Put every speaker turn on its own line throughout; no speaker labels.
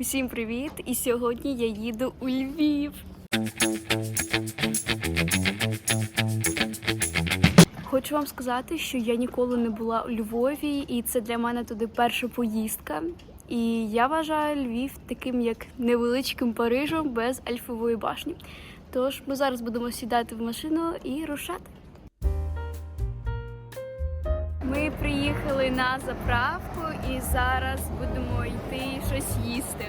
Усім привіт! І сьогодні я їду у Львів. Хочу вам сказати, що я ніколи не була у Львові, і це для мене туди перша поїздка. І я вважаю Львів таким як невеличким Парижем без ельфової башні. Тож ми зараз будемо сідати в машину і рушати. Ми приїхали на заправку і зараз будемо йти щось їсти.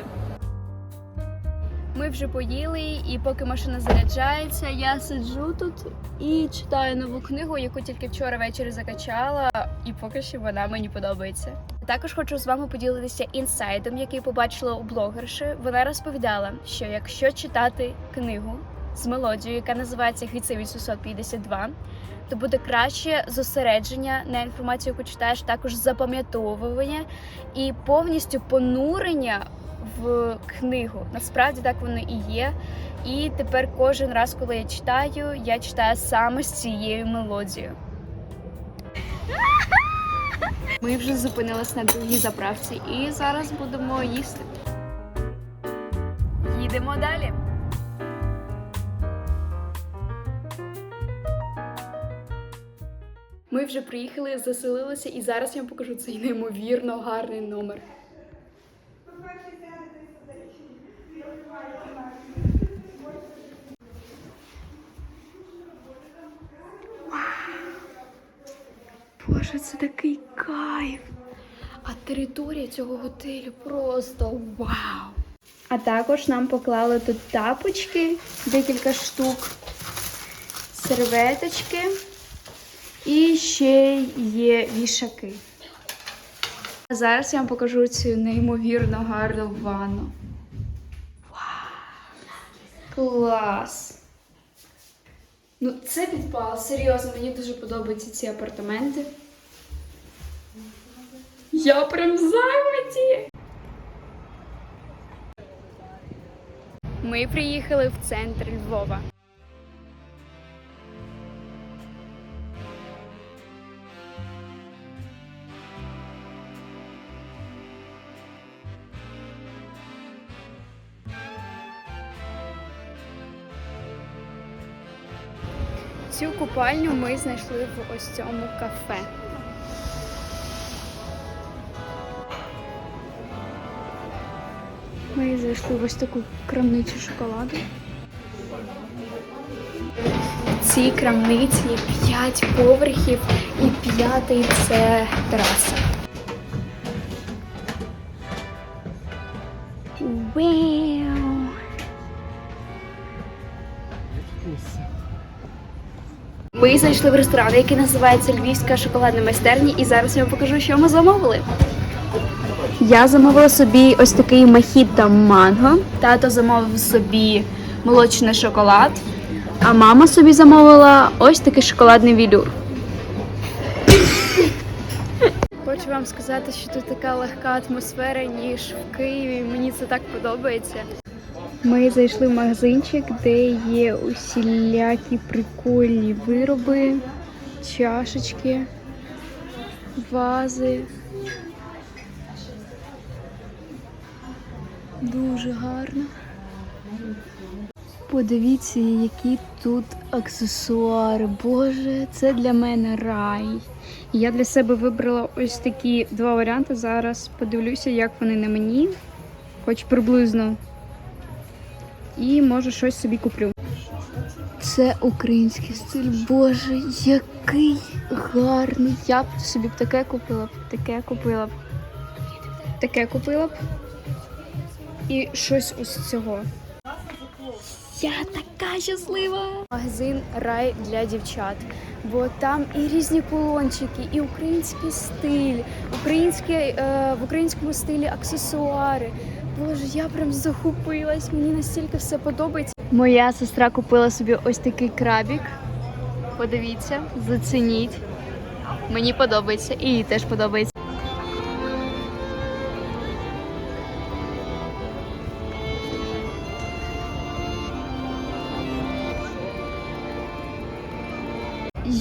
Ми вже поїли, і поки машина заряджається, я сиджу тут і читаю нову книгу, яку тільки вчора ввечері закачала, і поки що вона мені подобається. Також хочу з вами поділитися інсайдом, який побачила у блогерші. Вона розповідала, що якщо читати книгу з мелодією, яка називається Гвіци 852, то буде краще зосередження на інформацію, яку читаєш, також запам'ятовування і повністю понурення в книгу. Насправді так воно і є. І тепер кожен раз, коли я читаю, я читаю саме з цією мелодією. Ми вже зупинились на другій заправці і зараз будемо їсти. Їдемо далі. Ми вже приїхали, заселилися, і зараз я вам покажу цей неймовірно гарний номер. Боже, це такий кайф. А територія цього готелю просто вау! А також нам поклали тут тапочки, декілька штук, серветочки і ще є вішаки. А зараз я вам покажу цю неймовірно гарну ванну. Вау! Клас! Ну, це підпал, серйозно, мені дуже подобаються ці апартаменти. Я прям в захваті. Ми приїхали в центр Львова. Цю купальню ми знайшли в ось цьому кафе. Ми зайшли в ось таку крамницю шоколаду. В цій крамниці є 5 поверхів і п'ятий це тераса. Вау! Ми зайшли в ресторан, який називається Львівська шоколадна майстерня, і зараз я вам покажу, що ми замовили. Я замовила собі ось такий мохіто манго. Тато замовив собі молочний шоколад, а мама собі замовила ось такий шоколадний вілюр. Хочу вам сказати, що тут така легка атмосфера, ніж в Києві. Мені це так подобається. Ми зайшли в магазинчик, де є усілякі прикольні вироби, чашечки, вази. Дуже гарно. Подивіться, які тут аксесуари. Боже, це для мене рай. Я для себе вибрала ось такі два варіанти. Зараз подивлюся, як вони на мені, хоч приблизно. І може щось собі куплю. Це український стиль. Боже, який гарний. Я б собі б таке купила б, таке купила б, таке купила б. І щось ось цього. Я така щаслива. Магазин рай для дівчат. Бо там і різні кулончики, і український стиль, українські, е, в українському стилі аксесуари. Боже, я прям захопилась. Мені настільки все подобається. Моя сестра купила собі ось такий крабік. Подивіться, зацініть. Мені подобається, і їй теж подобається.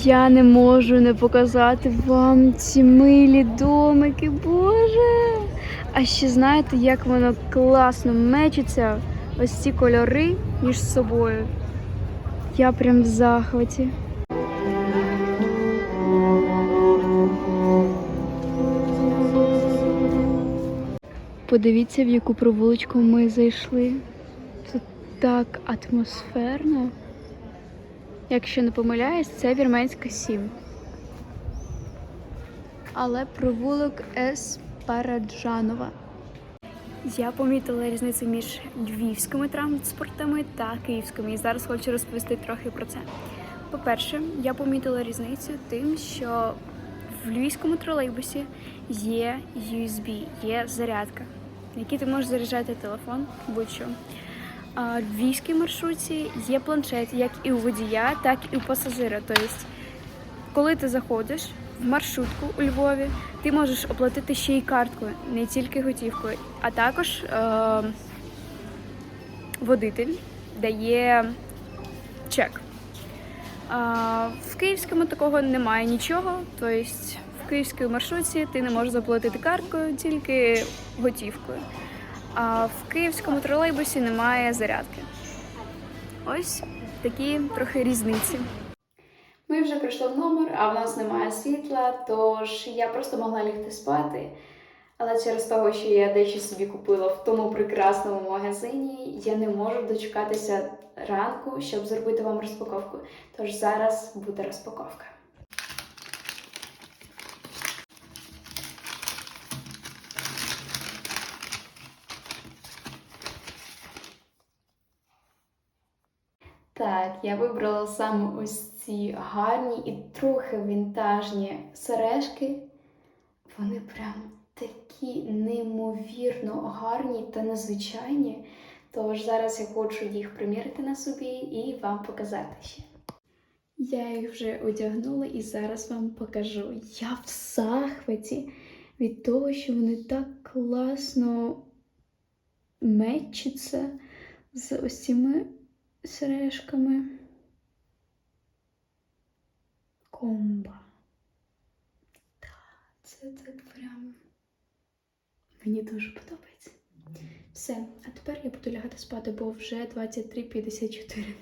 Я не можу не показати вам ці милі домики, боже. А ще знаєте, як воно класно мечиться, ось ці кольори між собою. Я прям в захваті. Подивіться, в яку провулочку ми зайшли. Тут так атмосферно. Якщо не помиляюсь, це Вірменська 7. Але провулок Еспараджанова. Я помітила різницю між львівськими транспортами та київськими. І зараз хочу розповісти трохи про це. По-перше, я помітила різницю тим, що в львівському тролейбусі є USB, є зарядка, на якій ти можеш заряджати телефон будь-що. В львівській маршрутці є планшет як і у водія, так і у пасажира. Тобто, коли ти заходиш в маршрутку у Львові, ти можеш оплатити ще й карткою, не тільки готівкою, а також е- водитель дає чек. А, в київському такого немає нічого. Тобто в київській маршрутці ти не можеш заплатити карткою, тільки готівкою. А в київському тролейбусі немає зарядки. Ось такі трохи різниці. Ми вже прийшли в номер, а в нас немає світла, тож я просто могла лігти спати. Але через того, що я дещо собі купила в тому прекрасному магазині, я не можу дочекатися ранку, щоб зробити вам розпаковку. Тож зараз буде розпаковка. Так, я вибрала саме ось ці гарні і трохи вінтажні сережки. Вони прям такі неймовірно гарні та незвичайні. Тож зараз я хочу їх примірити на собі і вам показати ще. Я їх вже одягнула і зараз вам покажу. Я в захваті від того, що вони так класно мечаться з ось сережками. Комба. Це так прям мені дуже подобається. Все, а тепер я буду лягати спати, бо вже 23.54.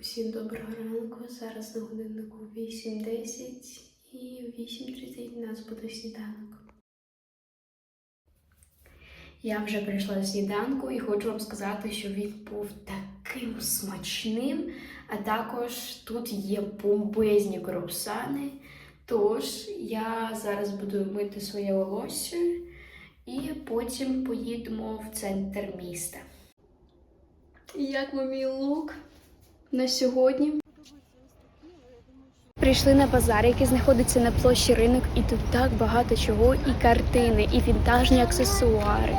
Усім доброго ранку. Зараз на годиннику 8.10 і 8.30 у нас буде сніданок. Я вже прийшла з сніданку і хочу вам сказати, що він був таким смачним, а також тут є бомбезні круасани. Тож я зараз буду мити своє волосся і потім поїдемо в центр міста. Як вам мій лук на сьогодні? Прийшли на базар, який знаходиться на площі ринок, і тут так багато чого, і картини, і вінтажні аксесуари,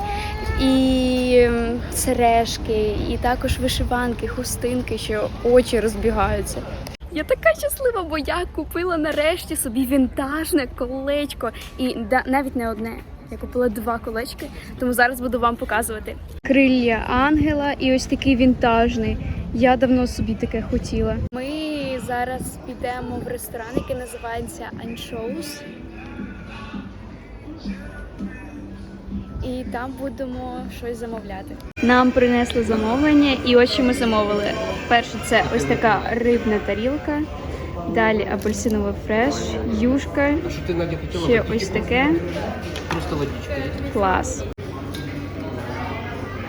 і ем, сережки, і також вишиванки, хустинки, що очі розбігаються. Я така щаслива, бо я купила нарешті собі вінтажне колечко. І да, навіть не одне. Я купила два колечки, тому зараз буду вам показувати. Крилля ангела і ось такий вінтажний. Я давно собі таке хотіла. Ми зараз підемо в ресторан, який називається Anchois. І там будемо щось замовляти. Нам принесли замовлення, і ось що ми замовили. Перше, це ось така рибна тарілка. Далі апельсиновий фреш, юшка, ще ось таке.
Просто водичка.
Клас.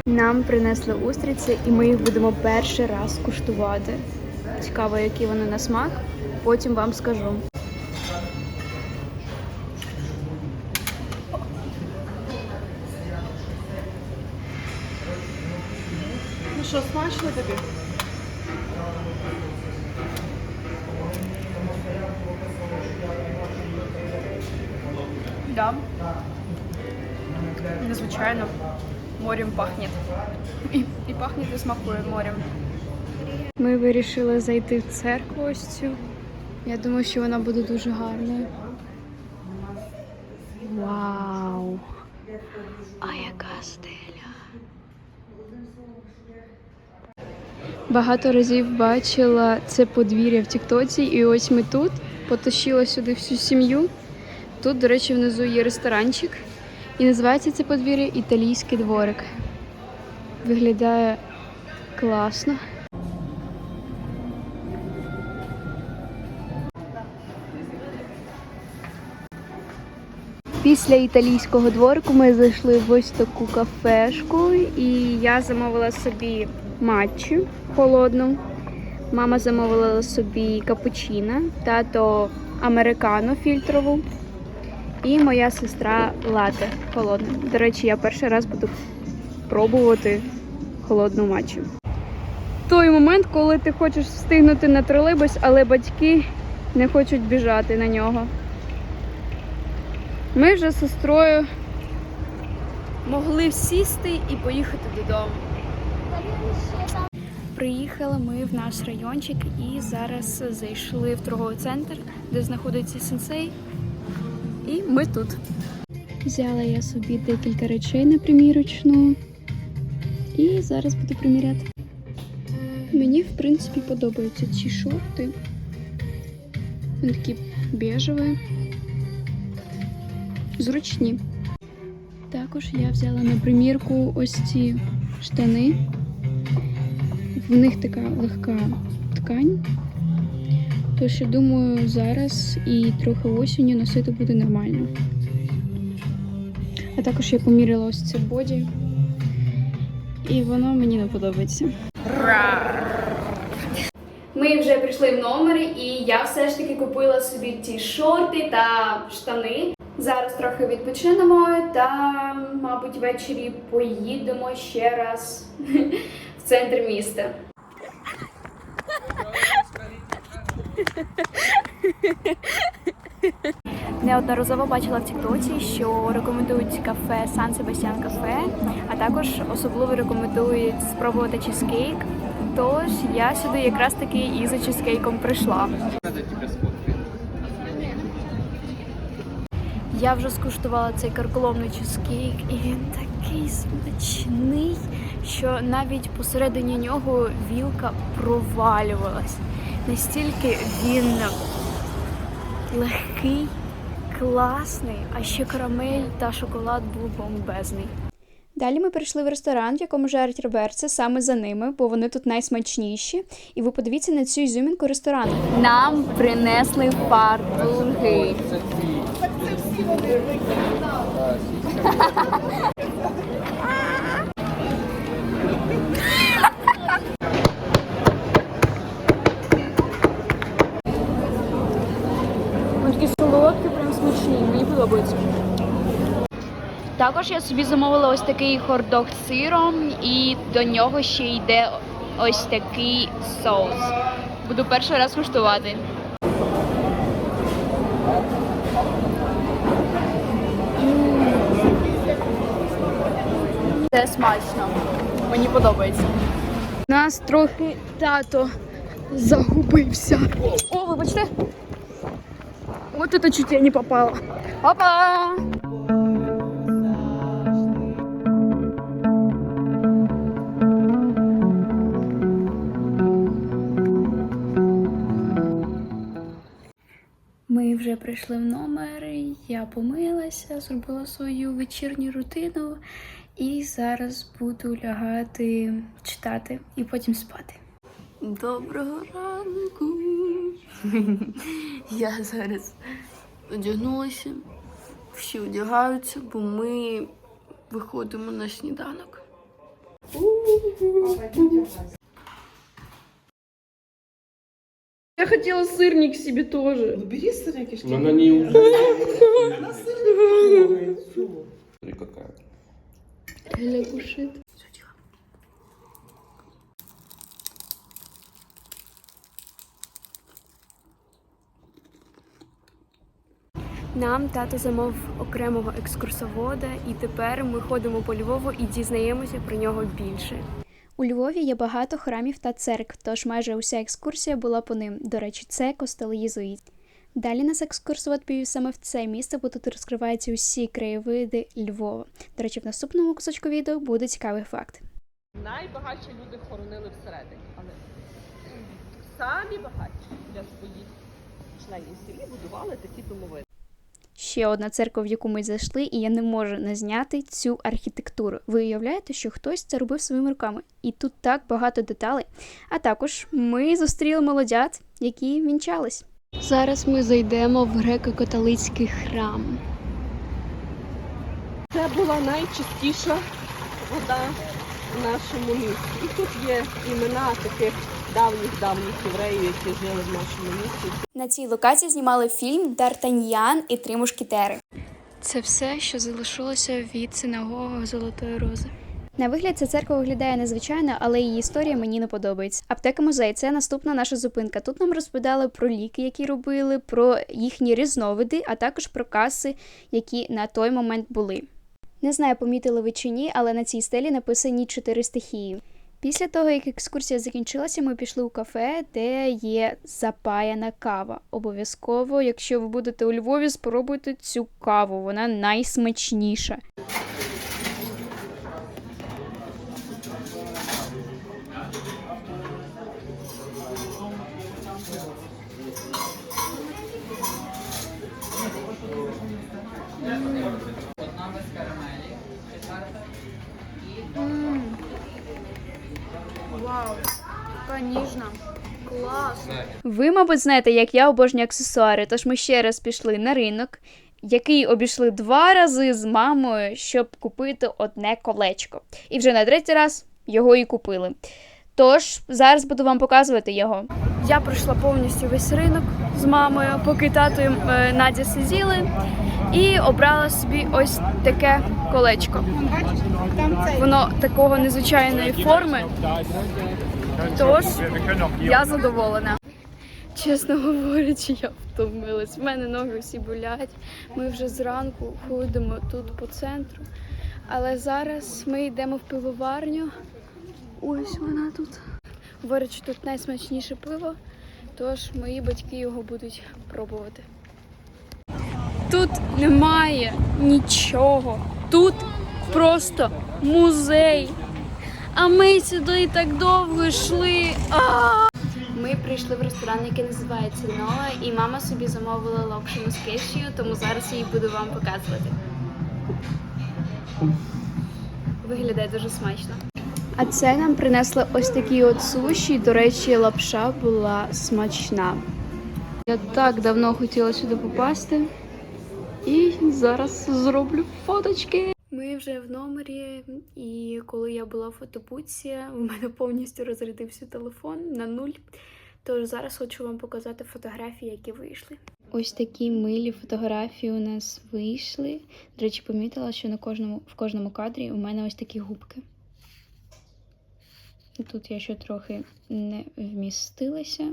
Нам принесли устриці, і ми їх будемо перший раз куштувати. Цікаво, які вони на смак. Потім вам скажу.
Ну що, смачно тобі?
Да. Незвичайно. Морем пахне. І, і пахне і смакує морем. Ми вирішили зайти в церкву ось цю. Я думаю, що вона буде дуже гарною. Вау! А яка стеля! Багато разів бачила це подвір'я в Тіктоці, і ось ми тут потащила сюди всю сім'ю. Тут, до речі, внизу є ресторанчик, і називається це подвір'я Італійський дворик. Виглядає класно. Після італійського дворику ми зайшли в ось таку кафешку, і я замовила собі матчу холодну. Мама замовила собі капучино, тато американо фільтрову. І моя сестра лате холодне. До речі, я перший раз буду пробувати холодну матчу. Той момент, коли ти хочеш встигнути на тролейбус, але батьки не хочуть біжати на нього. Ми вже з сестрою могли сісти і поїхати додому. Приїхали ми в наш райончик і зараз зайшли в торговий центр, де знаходиться сенсей. І ми тут. Взяла я собі декілька речей на примірочну. І зараз буду приміряти. Мені, в принципі, подобаються ці шорти. Вони такі бежеві зручні. Також я взяла на примірку ось ці штани. В них така легка ткань. Тож я думаю, зараз і трохи осінню носити буде нормально. А також я поміряла ось це боді. І воно мені не подобається. Ми вже прийшли в номер, і я все ж таки купила собі ті шорти та штани. Зараз трохи відпочинемо та, мабуть, ввечері поїдемо ще раз в центр міста. Неодноразово бачила в Тіктоці, що рекомендують кафе Сан Себастьян кафе, а також особливо рекомендують спробувати чизкейк. Тож я сюди якраз таки і за чизкейком прийшла. Я вже скуштувала цей карколомний чизкейк, і він такий смачний, що навіть посередині нього вілка провалювалась. Настільки він легкий, класний, а ще карамель та шоколад був бомбезний. Далі ми прийшли в ресторан, в якому жарять реберці саме за ними, бо вони тут найсмачніші. І ви подивіться на цю ізюмінку ресторану. Нам принесли фартунги. Такі солодкі, прям смачні, мені подобається. Також я собі замовила ось такий хордог з сиром, і до нього ще йде ось такий соус. Буду перший раз куштувати. Це смачно. Мені подобається. Нас трохи тато загубився. О, вибачте. Вот это чуть я не попала. Опа! Ми вже прийшли в номер, я помилася, зробила свою вечірню рутину і зараз буду лягати читати і потім спати.
Доброго ранку. Я зараз одягнулася. Всі одягаються, бо ми виходимо на сніданок. Я хотела сырник себе тоже.
Ну бери сырники, что
Но она не уже.
Она сырник Всё.
Смотри, какая.
Еля кушает. Нам тато замов окремого екскурсовода, і тепер ми ходимо по Львову і дізнаємося про нього більше. У Львові є багато храмів та церкв, тож майже уся екскурсія була по ним. До речі, це костел єзуїт. Далі нас екскурсовод повів саме в це місце, бо тут розкриваються усі краєвиди Львова. До речі, в наступному кусочку відео буде цікавий факт.
Найбагатші люди хоронили всередині, але самі багатші для своїх членів сім'ї будували такі домовини.
Ще одна церква, в яку ми зайшли, і я не можу не зняти цю архітектуру. Ви уявляєте, що хтось це робив своїми руками, і тут так багато деталей. А також ми зустріли молодят, які вінчались. Зараз ми зайдемо в греко-католицький храм.
Це була найчистіша вода в нашому місті. І тут є імена таких давніх-давніх євреїв, які жили в нашому місті.
На цій локації знімали фільм Д'Артаньян і три мушкетери. Це все, що залишилося від синагоги Золотої Рози. На вигляд ця церква виглядає незвичайно, але її історія мені не подобається. Аптека музей це наступна наша зупинка. Тут нам розповідали про ліки, які робили, про їхні різновиди, а також про каси, які на той момент були. Не знаю, помітили ви чи ні, але на цій стелі написані чотири стихії. Після того, як екскурсія закінчилася, ми пішли у кафе, де є запаяна кава. Обов'язково, якщо ви будете у Львові, спробуйте цю каву. Вона найсмачніша. Ніжна. Клас. Ви, мабуть, знаєте, як я обожнюю аксесуари, тож ми ще раз пішли на ринок, який обійшли два рази з мамою, щоб купити одне колечко. І вже на третій раз його і купили. Тож зараз буду вам показувати його. Я пройшла повністю весь ринок з мамою, поки тато і е, Надя сиділи, і обрала собі ось таке колечко. Воно такого незвичайної форми. Тож я задоволена. Чесно говорячи, я втомилась. В мене ноги всі болять. Ми вже зранку ходимо тут по центру. Але зараз ми йдемо в пивоварню. Ось вона тут. Говорять, що тут найсмачніше пиво, тож мої батьки його будуть пробувати. Тут немає нічого. Тут просто музей. А ми сюди так довго йшли. Ми прийшли в ресторан, який називається Ноа, і мама собі замовила локшину з кешю, тому зараз я її буду вам показувати. Виглядає дуже смачно. А це нам принесли ось такі от суші. До речі, лапша була смачна. Я так давно хотіла сюди попасти. І зараз зроблю фоточки. Ми вже в номері, і коли я була в фотобуці, у мене повністю розрядився телефон на нуль. Тож зараз хочу вам показати фотографії, які вийшли. Ось такі милі фотографії у нас вийшли. До речі, помітила, що на кожному в кожному кадрі у мене ось такі губки. Тут я ще трохи не вмістилася.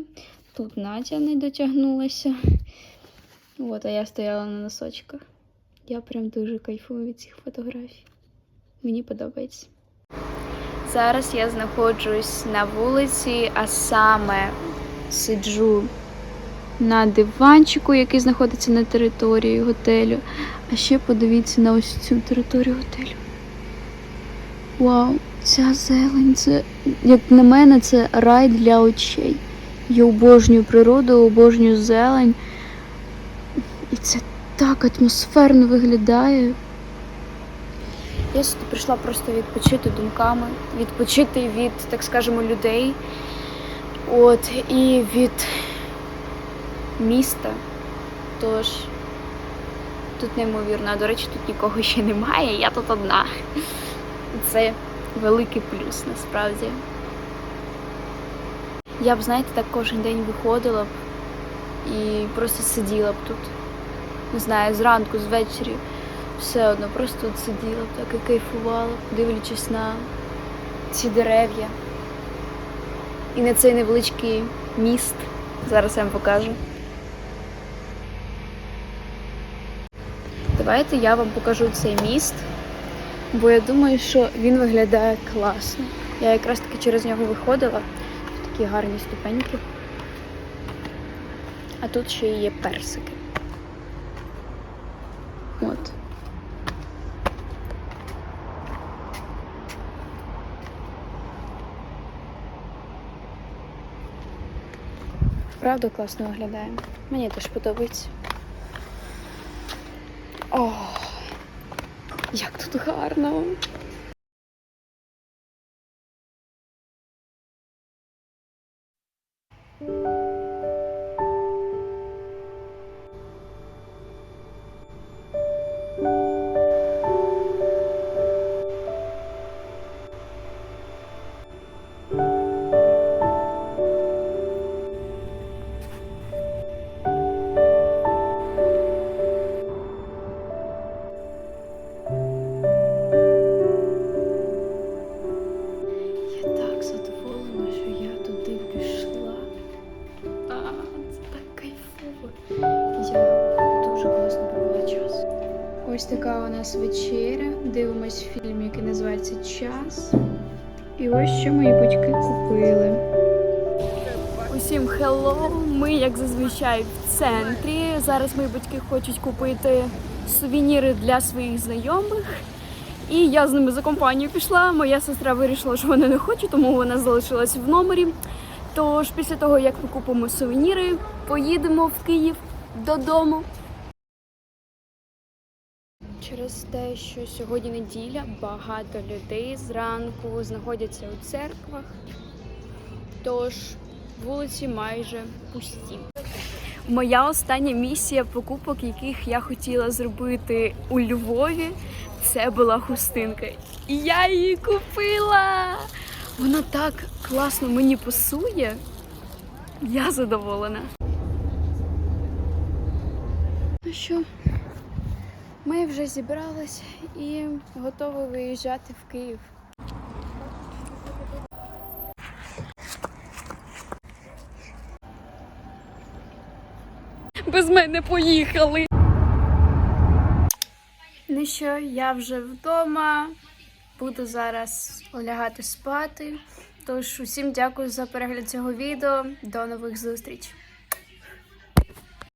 Тут Надя не дотягнулася. От, а я стояла на носочках. Я прям дуже кайфую від цих фотографій. Мені подобається. Зараз я знаходжусь на вулиці, а саме сиджу на диванчику, який знаходиться на території готелю. А ще подивіться на ось цю територію готелю. Вау, ця зелень, це, як на мене, це рай для очей. Я обожнюю природу, обожнюю зелень. І це так атмосферно виглядає. Я сюди прийшла просто відпочити думками, відпочити від, так скажемо, людей. От, і від міста. Тож тут неймовірно. До речі, тут нікого ще немає, я тут одна. Це великий плюс насправді. Я б, знаєте, так кожен день виходила б і просто сиділа б тут. Не знаю, зранку, з вечері. Все одно просто тут сиділа так і кайфувала, дивлячись на ці дерев'я. І на цей невеличкий міст. Зараз я вам покажу. Давайте я вам покажу цей міст, бо я думаю, що він виглядає класно. Я якраз таки через нього виходила. Тут такі гарні ступеньки. А тут ще є персики. От.
Правда класно виглядає. Мені теж подобається. О, як тут гарно. Я називається Час. І ось що мої батьки купили.
Усім хеллоу! Ми, як зазвичай, в центрі. Зараз мої батьки хочуть купити сувеніри для своїх знайомих. І я з ними за компанію пішла. Моя сестра вирішила, що вона не хоче, тому вона залишилась в номері. Тож після того, як ми купимо сувеніри, поїдемо в Київ додому.
Через те, що сьогодні неділя, багато людей зранку знаходяться у церквах, тож вулиці майже пусті.
Моя остання місія покупок, яких я хотіла зробити у Львові, це була хустинка. І я її купила. Вона так класно мені пасує. Я задоволена.
Ну що, ми вже зібрались і готові виїжджати в Київ.
Без мене поїхали. Ну що, я вже вдома. Буду зараз лягати спати. Тож усім дякую за перегляд цього відео. До нових зустрічей.